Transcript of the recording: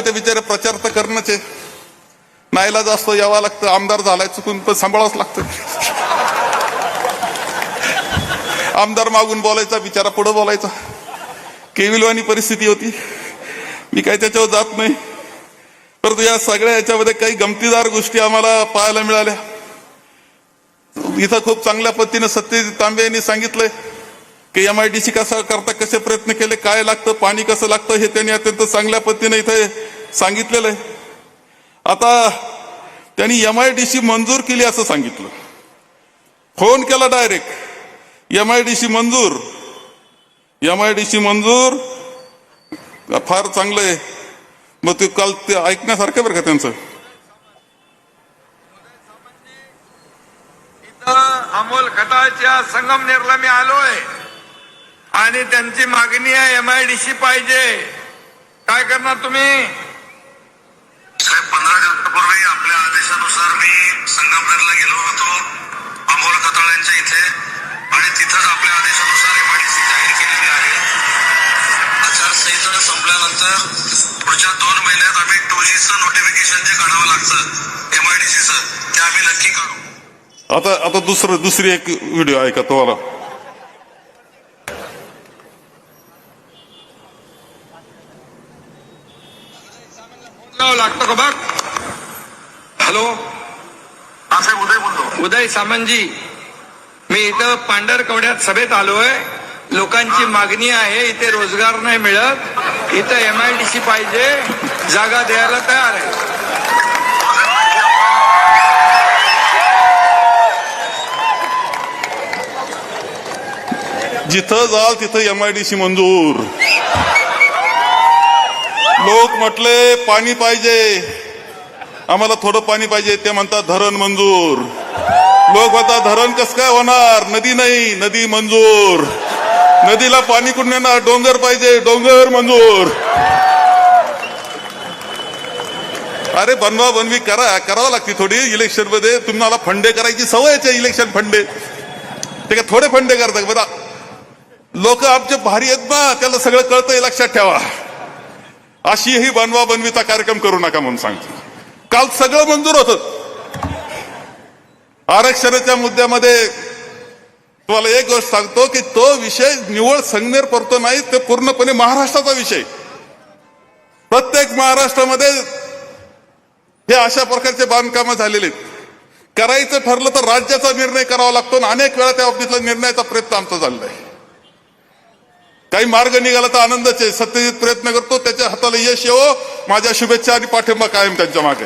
ते बिचारे प्रचार तर करणंच आहे. नाहीला जास्त यावं लागतं आमदार झालाय चुकून पण सांभाळावंच लागतं. आमदार मागून बोलायचा बिचारा पुढे बोलायचा. केविलवानी परिस्थिती होती. मी काही त्याच्यावर जात नाही. परंतु या सगळ्या याच्यामध्ये काही गमतीदार गोष्टी आम्हाला पाहायला मिळाल्या. इथं खूप चांगल्या पद्धतीनं सत्यजित तांबे यांनी सांगितलंय की एम आय डी सी कसं करता कसे प्रयत्न केले काय लागतं पाणी कसं लागतं हे त्यांनी अत्यंत चांगल्या पद्धतीने इथे सांगितलेलं आहे. आता त्यांनी एम आय डी सी मंजूर केली असं सांगितलं. फोन केला direct. M I D C मंजूर. एम आय डी सी मंजूर. फार चांगलं आहे. मग ते काल ते ऐकण्यासारखं बरं का त्यांचं? अमोल खताच्या संगमनेरला मी आलोय. आणि त्यांची मागणी आहे एम आयडी सी पाहिजे. काय करणार तुम्ही? संगमनेरला गेलो होतो. अमोल खताळ्यांच्या इथे. आणि तिथंच आपल्या आदेशानुसार एमआयडीसी जाहीर केलेली आहे. आचारसंहिता संपल्यानंतर पुढच्या दोन महिन्यात आम्ही टू जीचं नोटिफिकेशन जे काढावं लागतं एमआयडीसीचं ते आम्ही नक्की करू आता आता दुसरं दुसरी एक व्हिडिओ ऐका तुम्हाला. लागतं का बघ? हॅलो? साहेब उदय बोलतो. उदय सामंतजी मी इथं पांढरकवड्यात सभेत आलोय. लोकांची मागणी आहे इथे रोजगार नाही मिळत. इथं एमआयडीसी पाहिजे जागा द्यायला तयार आहे. जिथं जाल तिथं एम आय डी सी मंजूर. लोक म्हटले पाणी पाहिजे. आम्हाला थोडं पाणी पाहिजे. ते म्हणतात धरण मंजूर. लोक म्हणतात धरण कस काय होणार? नदी नाही नदी मंजूर. नदीला पाणी कुठून येणार? डोंगर पाहिजे डोंगर मंजूर. अरे बनवा बनवी करा करावं लागते थोडी इलेक्शनमध्ये. तुम्हाला फंडे करायची सवयच आहे इलेक्शन फंडे. ते का थोडे फंडे करतात. बरं लोक आमचे भारी आहेत ना त्याला सगळं कळतंय लक्षात ठेवा. अशी ही बनवा बनवीचा कार्यक्रम करू नका म्हणून सांगतो. काल सगळं मंजूर होत. आरक्षणाच्या मुद्द्यामध्ये तुम्हाला एक गोष्ट सांगतो की तो विषय निवळ संगनेर पडतो नाही ते पूर्णपणे महाराष्ट्राचा विषय. प्रत्येक महाराष्ट्रामध्ये हे अशा प्रकारचे बांधकामं झालेले आहेत. करायचं ठरलं तर राज्याचा निर्णय करावा लागतो आणि अनेक वेळा त्या बाबतीतला निर्णयाचा प्रयत्न आमचा झालेला आहे. काही मार्ग निघाला तर आनंदाचे सत्यजित प्रयत्न करतो त्याच्या हाताला यश येवो. माझ्या शुभेच्छा आणि पाठिंबा कायम त्यांच्या मागे.